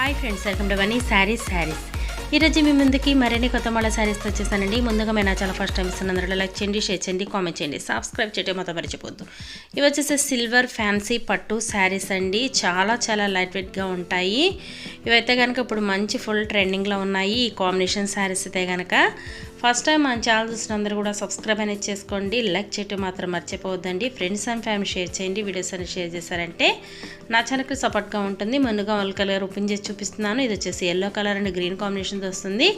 Hi friends welcome to Vani saris saris ఈరోజు మీ ముందుకి మరిన్ని కొత్త మళ్ళీ శారీస్తో వచ్చేసానండి. ముందుగా మేము నా చాలా ఫస్ట్ టైం అందరూ లైక్ చేయండి షేర్ చేయండి కామెంట్ చేయండి. సబ్స్క్రైబ్ చేయడం మొత్తం మర్చిపోద్దు ఇవి వచ్చేసి సిల్వర్ ఫ్యాన్సీ పట్టు శారీస్ అండి. చాలా చాలా లైట్ వెయిట్గా ఉంటాయి. ఇవైతే కనుక ఇప్పుడు మంచి ఫుల్ ట్రెండింగ్లో ఉన్నాయి. ఈ కాంబినేషన్ శారీస్ అయితే కనుక ఫస్ట్ టైం మన ఛానల్ చూసిన అందరూ కూడా సబ్స్క్రైబ్ అనేది చేసుకోండి. లైక్ చేయటం మాత్రం మర్చిపోవద్దండి. ఫ్రెండ్స్ అండ్ ఫ్యామిలీ షేర్ చేయండి. వీడియోస్ అని షేర్ చేశారంటే నా ఛానల్కి సపోర్ట్గా ఉంటుంది. ముందుగా వాళ్ళ కలర్ ఓపెన్ చేసి చూపిస్తున్నాను. ఇది వచ్చేసి ఎల్లో కలర్ అండ్ గ్రీన్ కాంబినేషన్తో వస్తుంది.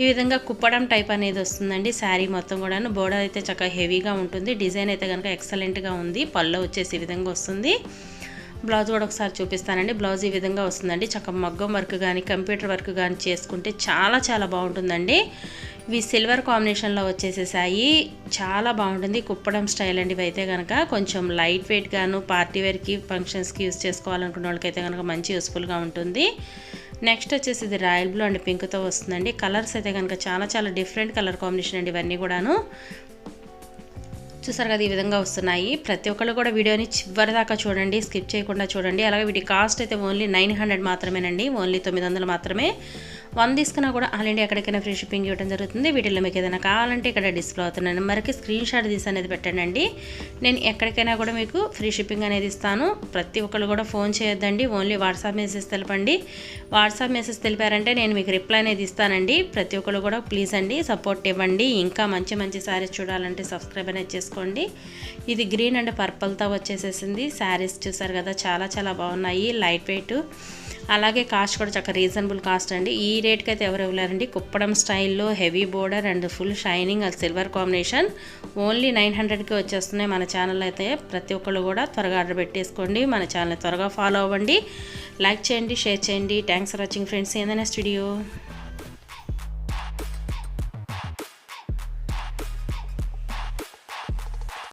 ఈ విధంగా కుప్పడం టైప్ అనేది వస్తుందండి. శారీ మొత్తం కూడాను బోర్డర్ అయితే చక్కగా హెవీగా ఉంటుంది. డిజైన్ అయితే కనుక ఎక్సలెంట్గా ఉంది. పళ్ళు వచ్చేసి ఈ విధంగా వస్తుంది. బ్లౌజ్ కూడా ఒకసారి చూపిస్తానండి. బ్లౌజ్ ఈ విధంగా వస్తుందండి. చక్క మగ్గం వర్క్ కానీ కంప్యూటర్ వర్క్ కానీ చేసుకుంటే చాలా చాలా బాగుంటుందండి. ఇవి సిల్వర్ కాంబినేషన్లో వచ్చేసేసాయి. చాలా బాగుంటుంది. కుప్పడం స్టైల్ అండి ఇవి అయితే కనుక కొంచెం లైట్ వెయిట్ గాను పార్టీ వేర్కి ఫంక్షన్స్కి యూస్ చేసుకోవాలనుకున్న వాళ్ళకైతే కనుక మంచి యూస్ఫుల్గా ఉంటుంది. నెక్స్ట్ వచ్చేసి ఇది రాయల్ బ్లూ అండ్ పింక్తో వస్తుందండి. కలర్స్ అయితే కనుక చాలా చాలా డిఫరెంట్ కలర్ కాంబినేషన్ అండి ఇవన్నీ కూడాను. చూసారు కదా ఈ విధంగా వస్తున్నాయి. ప్రతి ఒక్కళ్ళు కూడా వీడియోని చివరి దాకా చూడండి స్కిప్ చేయకుండా చూడండి. అలాగే వీటి కాస్ట్ అయితే ఓన్లీ నైన్ హండ్రెడ్ మాత్రమేనండి. ఓన్లీ తొమ్మిది వందలు మాత్రమే. వన్ తీసుకున్నా కూడా ఆల్ ఇండియా ఎక్కడికైనా ఫ్రీ షిప్పింగ్ ఇవ్వడం జరుగుతుంది. వీటిలో మీకు ఏదైనా కావాలంటే ఇక్కడ డిస్ప్లే అవుతున్న నెంబర్కి స్క్రీన్ షాట్ తీసి అనేది పెట్టండి నేను ఎక్కడికైనా కూడా మీకు ఫ్రీ షిప్పింగ్ అనేది ఇస్తాను. ప్రతి ఒక్కళ్ళు కూడా ఫోన్ చేయొద్దండి. ఓన్లీ వాట్సాప్ మెసేజ్ తెలపండి. వాట్సాప్ మెసేజ్ తెలిపారంటే నేను మీకు రిప్లై అనేది ఇస్తానండి. ప్రతి ఒక్కళ్ళు కూడా ప్లీజ్ అండి సపోర్ట్ ఇవ్వండి. ఇంకా మంచి మంచి శారీస్ చూడాలంటే సబ్స్క్రైబ్ అనేది చేసుకోండి. ఇది గ్రీన్ అండ్ పర్పుల్తో వచ్చేసేసింది. శారీస్ చూసారు కదా చాలా చాలా బాగున్నాయి. Light weight. అలాగే కాస్ట్ కూడా చక్కగా రీజనబుల్ కాస్ట్ అండి. ఈ రేట్కి అయితే ఎవరు ఇవ్వలేరండి. కుప్పడం స్టైల్లో heavy border and full shining అది సిల్వర్ కాంబినేషన్. ఓన్లీ నైన్ హండ్రెడ్కి వచ్చేస్తున్నాయి మన ఛానల్ అయితే. ప్రతి ఒక్కళ్ళు కూడా త్వరగా ఆర్డర్ పెట్టేసుకోండి. మన ఛానల్ త్వరగా ఫాలో అవ్వండి. లైక్ చేయండి షేర్ చేయండి. Thanks for watching friends. ఏదైనా స్టూడియో